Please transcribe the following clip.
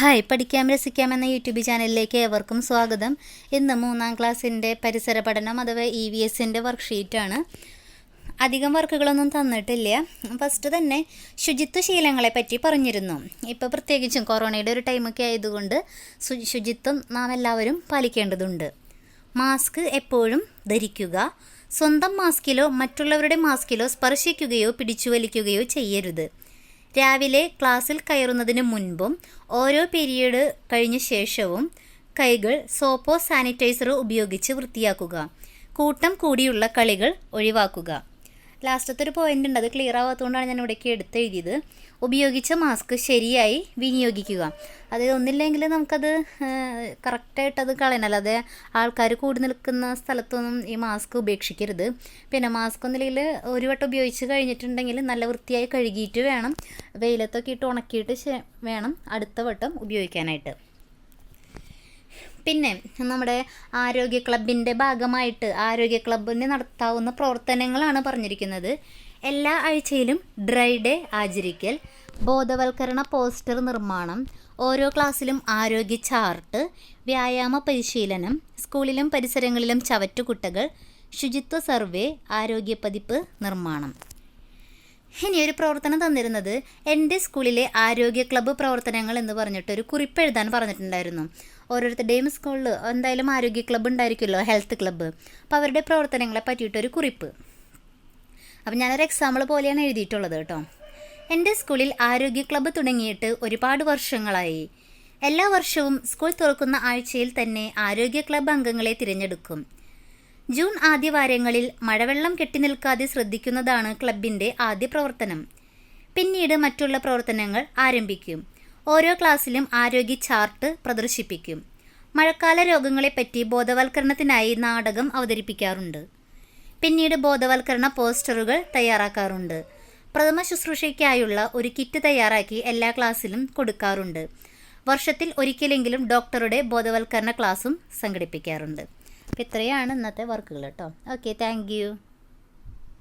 Hi പഠിക്കാം രസിക്കാം എന്ന YouTube ചാനലിലേക്ക് ഏവർക്കും സ്വാഗതം. ഇന്ന് മൂന്നാം ക്ലാസ്സിന്റെ പരിസര പഠനം അഥവാ ഇ വി എസിന്റെ വർക്ക്ഷീറ്റാണ് അധികം വർക്കുകളൊന്നും തന്നിട്ടില്ല. ഫസ്റ്റ് തന്നെ ശുചിത്വ ശീലങ്ങളെ പറ്റി പറഞ്ഞിരുന്നു. ഇപ്പോൾ പ്രത്യേകിച്ചും കൊറോണയുടെ ഒരു ടൈമൊക്കെ ആയതുകൊണ്ട് ശുചിത്വം നാം എല്ലാവരും പാലിക്കേണ്ടതുണ്ട്. മാസ്ക് എപ്പോഴും ധരിക്കുക. സ്വന്തം മാസ്കിലോ മറ്റുള്ളവരുടെ മാസ്കിലോ സ്പർശിക്കുകയോ പിടിച്ചുവലിക്കുകയോ ചെയ്യരുത്. രാവിലെ ക്ലാസ്സിൽ കയറുന്നതിന് മുൻപും ഓരോ പീരീഡ് കഴിഞ്ഞ ശേഷവും കൈകൾ സോപ്പോ സാനിറ്റൈസറോ ഉപയോഗിച്ച് വൃത്തിയാക്കുക. കൂട്ടം കൂടിയുള്ള കളികൾ ഒഴിവാക്കുക. ലാസ്റ്റത്തെ ഒരു പോയിന്റ് ഉണ്ട്. അത് ക്ലിയർ ആവാത്തതുകൊണ്ടാണ് ഞാൻ ഇവിടേക്ക് എടുത്തെഴുതിയത്. ഉപയോഗിച്ച മാസ്ക് ശരിയായി വിനിയോഗിക്കുക. അത് ഒന്നില്ലെങ്കിൽ നമുക്കത് കറക്റ്റായിട്ട് അത് കളയണം. അല്ലാതെ ആൾക്കാർ കൂടി നിൽക്കുന്ന സ്ഥലത്തൊന്നും ഈ മാസ്ക് ഉപേക്ഷിക്കരുത്. പിന്നെ മാസ്ക് ഒന്നില്ലെങ്കിൽ ഒരു വട്ടം ഉപയോഗിച്ച് കഴിഞ്ഞിട്ടുണ്ടെങ്കിൽ നല്ല വൃത്തിയായി കഴുകിയിട്ട് വേണം. വെയിലത്തൊക്കെ ഇട്ട് ഉണക്കിയിട്ട് വേണം അടുത്ത വട്ടം ഉപയോഗിക്കാനായിട്ട്. പിന്നെ നമ്മുടെ ആരോഗ്യ ക്ലബിന്റെ ഭാഗമായിട്ട് ആരോഗ്യ ക്ലബിന് നടത്താവുന്ന പ്രവർത്തനങ്ങളാണ് പറഞ്ഞിരിക്കുന്നത്. എല്ലാ ആഴ്ചയിലും ഡ്രൈ ഡേ ആചരിക്കൽ ബോധവൽക്കരണ പോസ്റ്റർ നിർമ്മാണം ഓരോ ക്ലാസ്സിലും ആരോഗ്യ ചാർട്ട് വ്യായാമ പരിശീലനം സ്കൂളിലും പരിസരങ്ങളിലും ചവറ്റുകുട്ടകൾ ശുചിത്വ സർവേ ആരോഗ്യ പതിപ്പ് നിർമ്മാണം. ഇനി ഒരു പ്രവർത്തനം തന്നിരുന്നത് എന്റെ സ്കൂളിലെ ആരോഗ്യ ക്ലബ്ബ് പ്രവർത്തനങ്ങൾ എന്ന് പറഞ്ഞിട്ട് ഒരു കുറിപ്പ് എഴുതാൻ പറഞ്ഞിട്ടുണ്ടായിരുന്നു. ഓരോരുത്തരുടെയും സ്കൂളിൽ എന്തായാലും ആരോഗ്യ ക്ലബ്ബ് ഉണ്ടായിരിക്കുമല്ലോ ഹെൽത്ത് ക്ലബ്ബ് അപ്പോൾ അവരുടെ പ്രവർത്തനങ്ങളെ പറ്റിയിട്ടൊരു കുറിപ്പ്. അപ്പം ഞാനൊരു എക്സാമ്പിൾ പോലെയാണ് എഴുതിയിട്ടുള്ളത് കേട്ടോ. എന്റെ സ്കൂളിൽ ആരോഗ്യ ക്ലബ്ബ് തുടങ്ങിയിട്ട് ഒരുപാട് വർഷങ്ങളായി. എല്ലാ വർഷവും സ്കൂൾ തുറക്കുന്ന ആഴ്ചയിൽ തന്നെ ആരോഗ്യ ക്ലബ്ബ് അംഗങ്ങളെ തിരഞ്ഞെടുക്കും. ജൂൺ ആദ്യവാരങ്ങളിൽ മഴവെള്ളം കെട്ടിനിൽക്കാതെ ശ്രദ്ധിക്കുന്നതാണ് ക്ലബിന്റെ ആദ്യ പ്രവർത്തനം. പിന്നീട് മറ്റുള്ള പ്രവർത്തനങ്ങൾ ആരംഭിക്കും. ഓരോ ക്ലാസ്സിലും ആരോഗ്യ ചാർട്ട് പ്രദർശിപ്പിക്കും. മഴക്കാല രോഗങ്ങളെപ്പറ്റി ബോധവൽക്കരണത്തിനായി നാടകം അവതരിപ്പിക്കാറുണ്ട്. പിന്നീട് ബോധവൽക്കരണ പോസ്റ്ററുകൾ തയ്യാറാക്കാറുണ്ട്. പ്രഥമ ശുശ്രൂഷയ്ക്കായുള്ള ഒരു കിറ്റ് തയ്യാറാക്കി എല്ലാ ക്ലാസ്സിലും കൊടുക്കാറുണ്ട്. വർഷത്തിൽ ഒരിക്കലെങ്കിലും ഡോക്ടറുടെ ബോധവൽക്കരണ ക്ലാസ്സും സംഘടിപ്പിക്കാറുണ്ട്. അപ്പോൾ ഇത്രയാണ് ഇന്നത്തെ വർക്കുകൾ കേട്ടോ. Okay thank